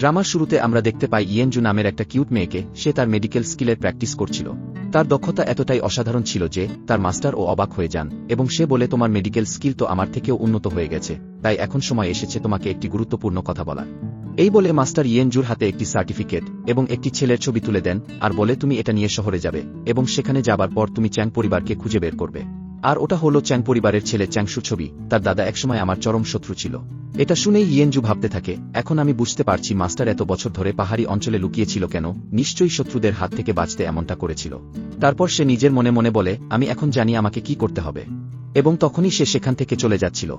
ড্রামার শুরুতে আমরা দেখতে পাই ইয়েনজু নামের একটা কিউট মেয়েকে, সে তার মেডিকেল স্কিলের প্র্যাকটিস করছিল। তার দক্ষতা এতটাই অসাধারণ ছিল যে, তার মাস্টার ও অবাক হয়ে যান, এবং সে বলে, তোমার মেডিকেল স্কিল তো আমার থেকেও উন্নত হয়ে গেছে, তাই এখন সময় এসেছে তোমাকে একটি গুরুত্বপূর্ণ কথা বলার। এই বলে মাস্টার ইয়েনজুর হাতে একটি সার্টিফিকেট এবং একটি ছেলের ছবি তুলে দেন, আর বলে, তুমি এটা নিয়ে শহরে যাবে, এবং সেখানে যাবার পর তুমি চ্যাং পরিবারকে খুঁজে বের করবে। আর ওটা হলো চ্যাং পরিবারের ছেলে চ্যাংশু ছবি, তার দাদা একসময় আমার চরম শত্রু ছিল। এটা শুনেই ইয়েনজু ভাবতে থাকে, এখন আমি বুঝতে পারছি মাস্টার এত বছর ধরে পাহাড়ি অঞ্চলে লুকিয়েছিল কেন, নিশ্চয়ই শত্রুদের হাত থেকে বাঁচতে এমনটা করেছিল। তারপর সে নিজের মনে মনে বলে, আমি এখন জানি আমাকে কি করতে হবে। এবং তখনই সে সেখান থেকে চলে যাচ্ছিল।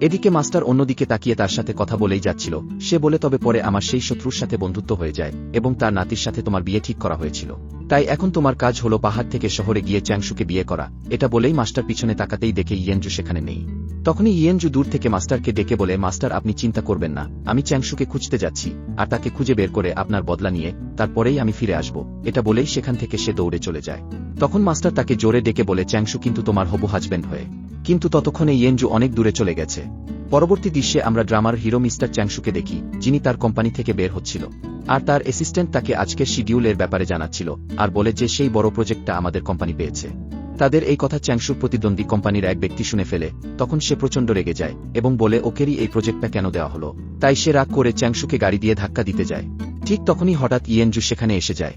এদিকে মাস্টার অন্যদিকে তাকিয়ে তার সাথে কথা বলেই যাচ্ছিল, সে বলে, তবে পরে আমার সেই শত্রুর সাথে বন্ধুত্ব হয়ে যায় এবং তার নাতির সাথে তোমার বিয়ে ঠিক করা হয়েছিল। তাই এখন তোমার কাজ হলো পাহাড় থেকে শহরে গিয়ে চ্যাংশুকে বিয়ে করা। এটা বলেই মাস্টার পিছনে তাকাতেই দেখে ইয়েনজু সেখানে নেই। তখনই ইয়েনজু দূর থেকে মাস্টারকে ডেকে বলে, মাস্টার, আপনি চিন্তা করবেন না। আমি চ্যাংশুকে খুঁজতে যাচ্ছি আর তাকে খুঁজে বের করে আপনার বদলা নিয়ে তারপরেই আমি ফিরে আসব। এটা বলেই সেখান থেকে সে দৌড়ে চলে যায়। তখন মাস্টার তাকে জোরে ডেকে বলে, চ্যাংশু কিন্তু তোমার হবু হাজবেন্ড হয়ে। কিন্তু ততক্ষণে ইয়েনজু অনেক দূরে চলে গেছে। পরবর্তী দৃশ্যে আমরা ড্রামার হিরো মিস্টার চ্যাংশুকে দেখি, যিনি তার কোম্পানি থেকে বের হচ্ছিল। আর তার অ্যাসিস্ট্যান্ট তাকে আজকের শিডিউলের ব্যাপারে জানাচ্ছিল, আর বলে যে সেই বড় প্রজেক্টটা আমাদের কোম্পানি পেয়েছে। তাদের এই কথা চ্যাংশুর প্রতিদ্বন্দ্বী কোম্পানির এক ব্যক্তি শুনে ফেলে, তখন সে প্রচণ্ড রেগে যায় এবং বলে, ওকেরই এই প্রজেক্টটা কেন দেওয়া হলো? তাই সে রাগ করে চ্যাংশুকে গাড়ি দিয়ে ধাক্কা দিতে যায়। ঠিক তখনই হঠাৎ ইয়েনজু সেখানে এসে যায়।